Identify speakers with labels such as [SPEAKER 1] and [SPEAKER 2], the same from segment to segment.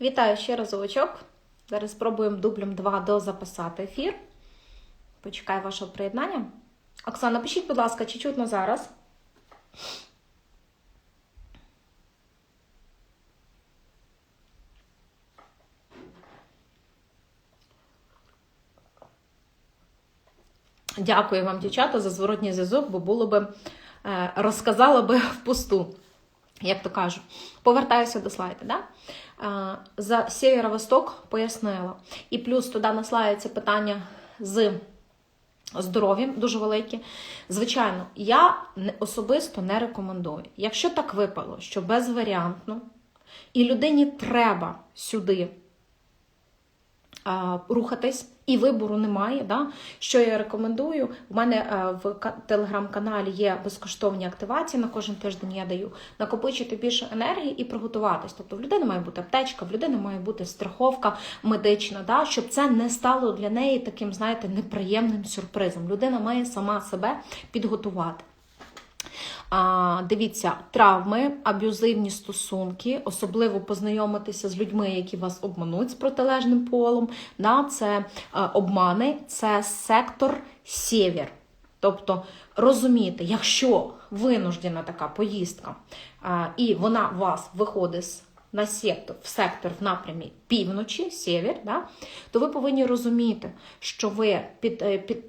[SPEAKER 1] Вітаю ще разочок. Зараз спробуємо дублем 2 дозаписати ефір. Почекаю вашого приєднання. Оксана, пишіть, будь ласка, чи чутно зараз? Дякую вам, дівчата, за зворотній зв'язок, бо було би е, розказала би впусту, як то кажу, Повертаюся до слайду. Да? За сєвєро-восток пояснила. І плюс туди наслаються питання з здоров'ям, дуже великі. Звичайно, я особисто не рекомендую. Якщо так випало, що безваріантно, і людині треба сюди рухатись, і вибору немає. Да? Що я рекомендую? У мене е, в телеграм-каналі є безкоштовні активації на кожен тиждень я даю накопичити більше енергії і приготуватись. Тобто в людини має бути аптечка, в людини має бути страховка медична, да? щоб це не стало для неї таким, знаєте, неприємним сюрпризом. Людина має сама себе підготувати. А, дивіться, травми, аб'юзивні стосунки, особливо познайомитися з людьми, які вас обмануть з протилежним полом. Да, це е, обмани, це сектор сєвєр. Тобто розуміти, якщо винуждена така поїздка, а, і вона вас виходить на сектор, в сектор в напрямі півночі, сєвєр, да, то ви повинні розуміти, що ви під, е, під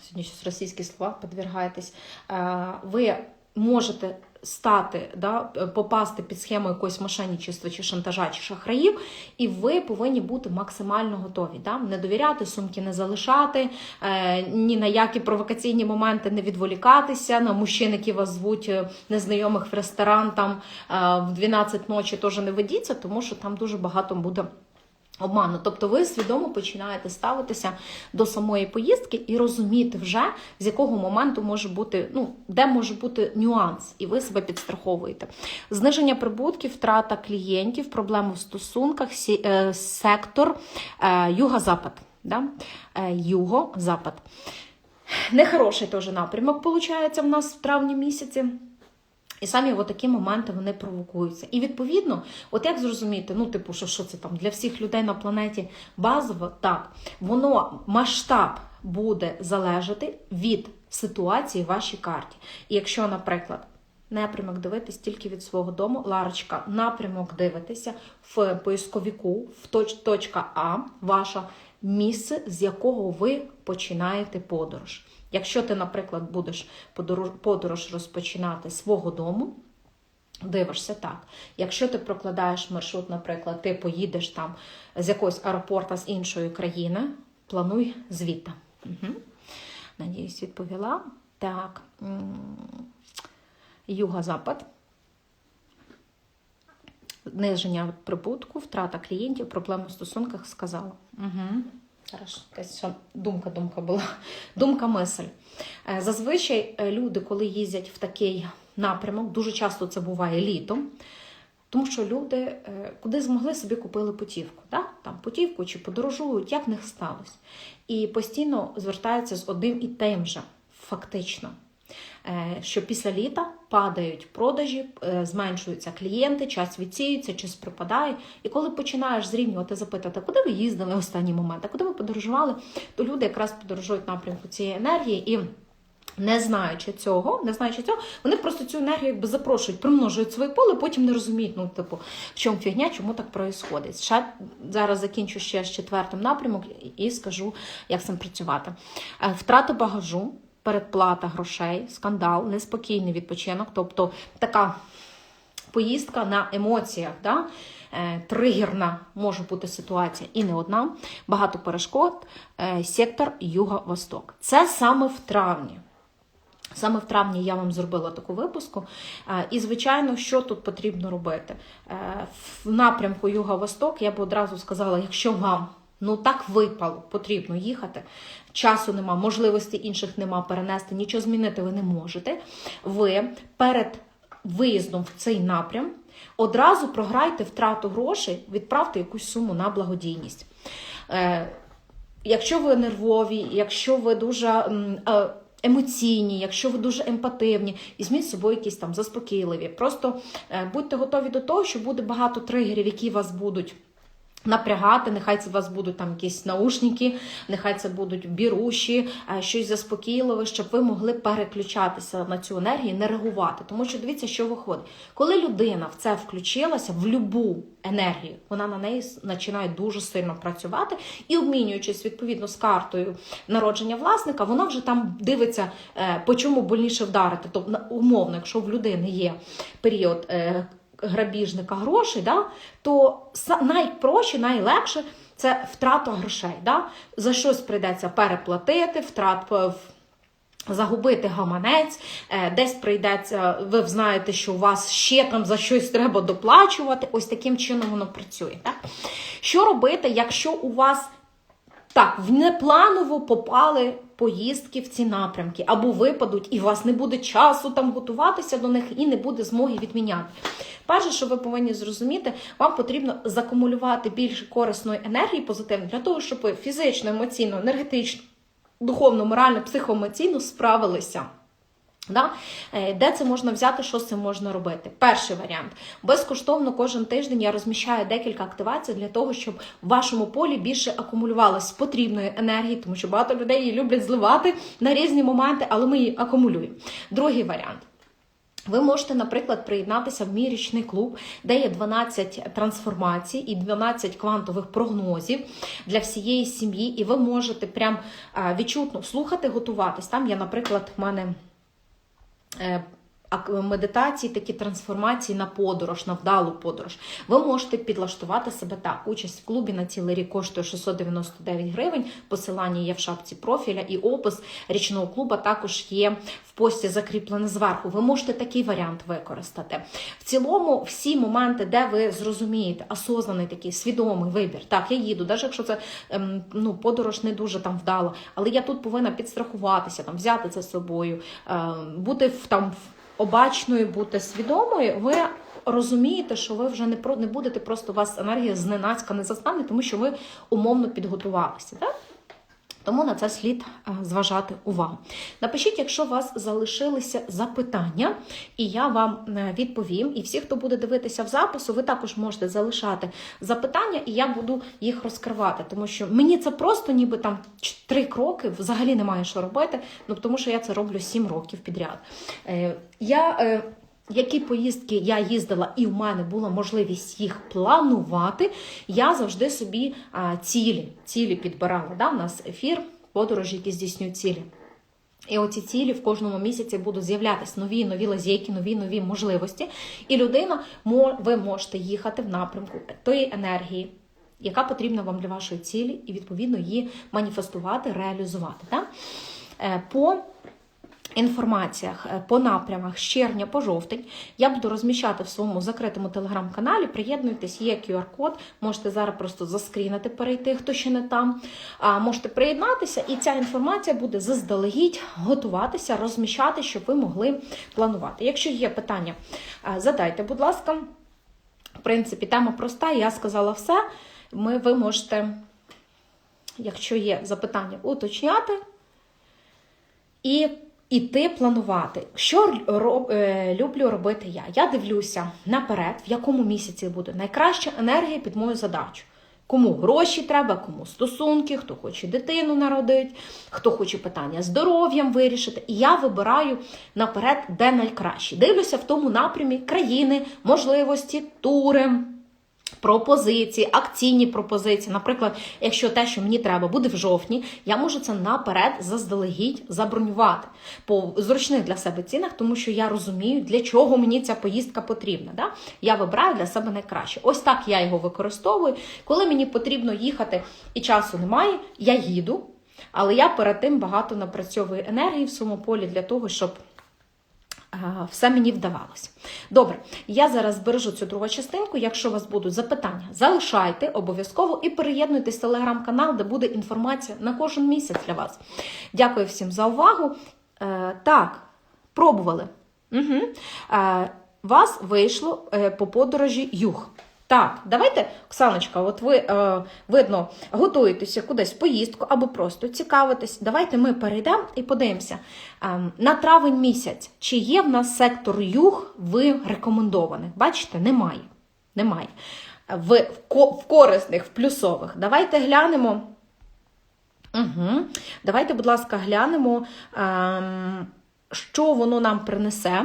[SPEAKER 1] сьогодні щось російські слова підвергаєтесь, е, ви можете стати, да, попасти під схему якоїсь мошенничества чи шантажа чи шахраїв, і ви повинні бути максимально готові. Да? Не довіряти, сумки не залишати, е, ні на які провокаційні моменти не відволікатися, на мужчин, які вас звуть е, незнайомих в ресторан там е, в 12 ночі теж не ведіться, тому що там дуже багато буде обману. Тобто ви свідомо починаєте ставитися до самої поїздки і розуміти вже, з якого моменту може бути, ну, де може бути нюанс, і ви себе підстраховуєте. Зниження прибутків, втрата клієнтів, проблеми в стосунках, сі- е, сектор е, юго-запад. Да? Е, юго-запад. Нехороший теж напрямок, виходить, в нас в травні місяці. І самі от такі моменти вони провокуються. І відповідно, от як зрозуміти, ну, типу, що, що це там для всіх людей на планеті базово, так, воно масштаб буде залежати від ситуації в вашій карті. І якщо, наприклад, напрямок дивитись тільки від свого дому, Ларочка, напрямок дивитися в поисковіку, в точ, точка А, ваша місце, з якого ви починаєте подорож. Якщо ти, наприклад, будеш подорож, розпочинати з свого дому, дивишся так. Якщо ти прокладаєш маршрут, наприклад, ти поїдеш там з якогось аеропорта з іншої країни, плануй звідти. Угу. Надіюсь, відповіла. Так. м, Юго-запад. Зниження прибутку, втрата клієнтів, проблеми в стосунках сказала. Угу. Хорошо, якась думка, думка була. Думка мисль. Е, Зазвичай е, люди, коли їздять в такий напрямок, дуже часто це буває літом, тому що люди е, куди змогли собі купили путівку. Да? Там путівку чи подорожують, як в них сталося. І постійно звертаються з одним і тим же, фактично. Е, Що після літа падають продажі, е, зменшуються клієнти, час відсіюється, час припадає. І коли починаєш зрівнювати, запитати, куди ви їздили в останній момент, а куди ви подорожували, то люди якраз подорожують напрямку цієї енергії і. Не знаючи цього, не знаючи цього, вони просто цю енергію якби запрошують, примножують своє поле, потім не розуміють, ну, типу, в чому фігня, чому так відбувається. Ще зараз закінчу ще з четвертим напрямок і скажу, як з цим працювати. Е, Втрата багажу, передплата грошей, скандал, неспокійний відпочинок, тобто така поїздка на емоціях. Да? Е, Тригерна може бути ситуація і не одна. Багато перешкод, е, сектор Юго-Восток. Це саме в травні. Саме в травні я вам зробила таку випуску. Е, І, звичайно, що тут потрібно робити? В напрямку Юго-Восток я б одразу сказала, якщо вам ну так випало, потрібно їхати, часу нема, можливості інших нема перенести, нічого змінити ви не можете. Ви перед виїздом в цей напрям одразу програйте втрату грошей, відправте якусь суму на благодійність. Е, Якщо ви нервові, якщо ви дуже е, емоційні, якщо ви дуже емпативні, візьміть з собою якісь там заспокійливі. Просто е, будьте готові до того, що буде багато тригерів, які вас будуть. Напрягати, нехай це у вас будуть там якісь наушники, нехай це будуть біруші, е, щось заспокійливе, щоб ви могли переключатися на цю енергію, не реагувати. Тому що дивіться, що виходить. Коли людина в це включилася, в любу енергію, вона на неї починає дуже сильно працювати і, обмінюючись відповідно з картою народження власника, вона вже там дивиться, е, по чому больніше вдарити. Тобто, умовно, якщо в людини є період. Е, грабіжника грошей, да, то найпроще, найлегше це втрата грошей. Да? За щось прийдеться переплатити, втрат загубити гаманець, е, десь прийдеться, ви знаєте, що у вас ще там за щось треба доплачувати. Ось таким чином воно працює. Так? Що робити, якщо у вас так, в непланово попали поїздки в ці напрямки, або випадуть, і у вас не буде часу там готуватися до них і не буде змоги відміняти. Перше, що ви повинні зрозуміти, вам потрібно закумулювати більше корисної енергії позитивної для того, щоб ви фізично, емоційно, енергетично, духовно, морально, психоемоційно справилися. Да? Е, Де це можна взяти, що з цим можна робити? Перший варіант. Безкоштовно кожен тиждень я розміщаю декілька активацій для того, щоб в вашому полі більше акумулювалось потрібної енергії, тому що багато людей її люблять зливати на різні моменти, але ми її акумулюємо. Другий варіант. Ви можете, наприклад, приєднатися в мій річний клуб, де є 12 трансформацій і 12 квантових прогнозів для всієї сім'ї, і ви можете прям відчутно слухати, готуватись. Там я, наприклад, в мене е, медитації, такі трансформації на подорож, на вдалу подорож. Ви можете підлаштувати себе так. Участь в клубі на цілий рік коштує 699 гривень. Посилання є в шапці профіля і опис річного клуба також є в пості закріплене зверху. Ви можете такий варіант використати. В цілому, всі моменти, де ви зрозумієте, осознаний такий свідомий вибір. Так, я їду, навіть якщо це ем, ну, подорож не дуже там вдала, але я тут повинна підстрахуватися, там, взяти це з собою, ем, бути в там. Обачною, бути свідомою, ви розумієте, що ви вже не про не будете просто у вас енергія зненацька не застане, тому що ви умовно підготувалися. Так? Тому на це слід е, зважати увагу. Напишіть, якщо у вас залишилися запитання, і я вам е, відповім. І всі, хто буде дивитися в запису, ви також можете залишати запитання, і я буду їх розкривати. Тому що мені це просто ніби там три кроки, взагалі немає що робити, ну тому що я це роблю сім років підряд. Е, Я які поїздки я їздила, і в мене була можливість їх планувати, я завжди собі цілі, цілі підбирала. Да? У нас ефір, подорожі, які здійснюють цілі. І оці цілі в кожному місяці будуть з'являтися нові нові лазейки, нові нові можливості. І людина, ви можете їхати в напрямку тої енергії, яка потрібна вам для вашої цілі, і відповідно її маніфестувати, реалізувати. Да? Е, По інформаціях е, по напрямах з червня по жовтень я буду розміщати в своєму закритому телеграм-каналі. Приєднуйтесь, є QR-код, можете зараз просто заскрінити, перейти, хто ще не там. А можете приєднатися, і ця інформація буде заздалегідь готуватися, розміщати, щоб ви могли планувати. Якщо є питання, задайте, будь ласка. В принципі, тема проста, я сказала все. Ми, ви можете, якщо є запитання, уточняти і іти планувати. Що ро- е, люблю робити я? Я дивлюся наперед, в якому місяці буде найкраща енергія під мою задачу. Кому гроші треба, кому стосунки, хто хоче дитину народити, хто хоче питання здоров'ям вирішити. І я вибираю наперед, де найкраще. Дивлюся в тому напрямі країни, можливості, тури. Пропозиції, акційні пропозиції. Наприклад, якщо те, що мені треба, буде в жовтні, я можу це наперед заздалегідь забронювати по зручних для себе цінах, тому що я розумію, для чого мені ця поїздка потрібна. Да? Я вибираю для себе найкраще. Ось так я його використовую. Коли мені потрібно їхати і часу немає, я їду, але я перед тим багато напрацьовую енергії в своєму полі для того, щоб. Все мені вдавалося. Добре, я зараз збережу цю другу частинку. Якщо у вас будуть запитання, залишайте обов'язково і приєднуйтесь в телеграм-канал, де буде інформація на кожен місяць для вас. Дякую всім за увагу. Е, так, пробували. Угу. Вас вийшло е, по подорожі юг. Так, давайте, Оксаночка, от ви, е, видно, готуєтеся кудись в поїздку або просто цікавитесь. Давайте ми перейдемо і подивимося. Е, на травень місяць, чи є в нас сектор юг в рекомендованих? Бачите, немає. Немає. В, в, ко- в корисних, в плюсових. Давайте глянемо. Угу. Давайте, будь ласка, глянемо, ем, що воно нам принесе.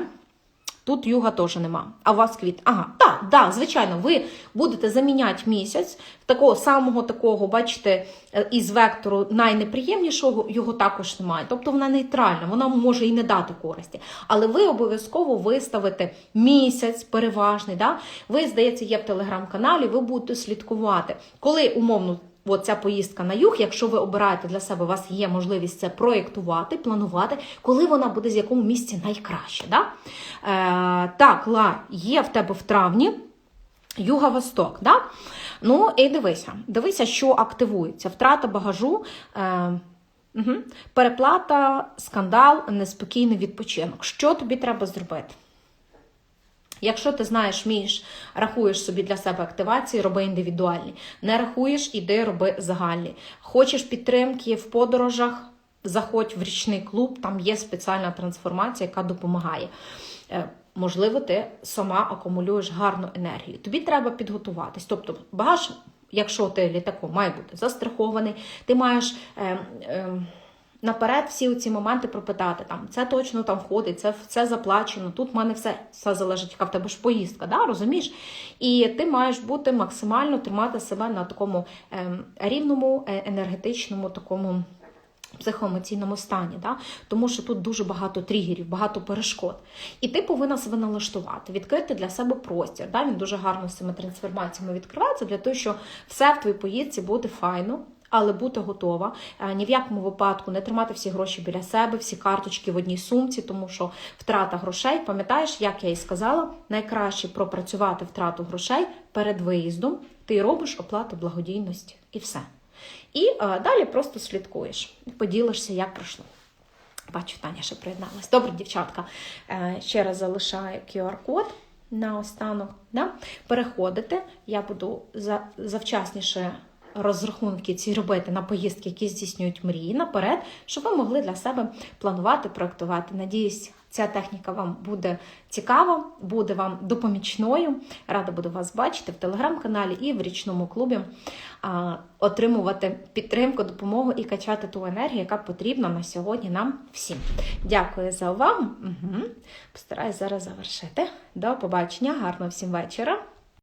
[SPEAKER 1] Тут юга теж нема. А у вас квіт. Ага, так, да, звичайно, ви будете заміняти місяць такого самого такого, бачите, е, із вектору найнеприємнішого його також немає. Тобто вона нейтральна, вона може і не дати користі. Але ви обов'язково виставите місяць переважний. Да? Ви, здається, є в телеграм-каналі, ви будете слідкувати. Коли умовно. От ця поїздка на юг, якщо ви обираєте для себе, у вас є можливість це проєктувати, планувати, коли вона буде з якому місці найкраще. Да? Е, так, Лар, є в тебе в травні Юга-Восток. Да? Ну і дивися, дивися, що активується. Втрата багажу. Е, угу. Переплата, скандал, неспокійний відпочинок. Що тобі треба зробити? Якщо ти знаєш, вмієш, рахуєш собі для себе активації, роби індивідуальні. Не рахуєш, іди роби загальні. Хочеш підтримки в подорожах, заходь в річний клуб, там є спеціальна трансформація, яка допомагає. Е, Можливо, ти сама акумулюєш гарну енергію. Тобі треба підготуватись. Тобто, багаж, якщо ти літаком має бути застрахований, ти маєш. Е, е, наперед всі ці моменти пропитати. Там це точно там входить, це це заплачено. Тут в мене все все залежить, яка в тебе ж поїздка, да, розумієш? І ти маєш бути максимально тримати себе на такому е, рівному е, енергетичному такому. Психоемоційному стані, да? тому що тут дуже багато тригерів, багато перешкод. І ти повинна себе налаштувати, відкрити для себе простір. Да? Він дуже гарно з цими трансформаціями відкривається для того, що все в твоїй поїздці буде файно, але бути готова. Е, Ні в якому випадку не тримати всі гроші біля себе, всі карточки в одній сумці, тому що втрата грошей, пам'ятаєш, як я і сказала, найкраще пропрацювати втрату грошей перед виїздом. Ти робиш оплату благодійності і все. І е, далі просто слідкуєш, поділишся, як пройшло. Бачу, Таня ще приєдналась. Добре, дівчатка. Е, ще раз залишаю QR-код на останок. Да? Переходите, я буду за, завчасніше розрахунки ці робити на поїздки, які здійснюють мрії наперед, щоб ви могли для себе планувати, проектувати. Надіюсь, ця техніка вам буде цікава, буде вам допомічною. Рада буду вас бачити в телеграм-каналі і в річному клубі, а, отримувати підтримку, допомогу і качати ту енергію, яка потрібна на сьогодні нам всім. Дякую за увагу. Угу. Постараюсь зараз завершити. До побачення, гарного всім вечора.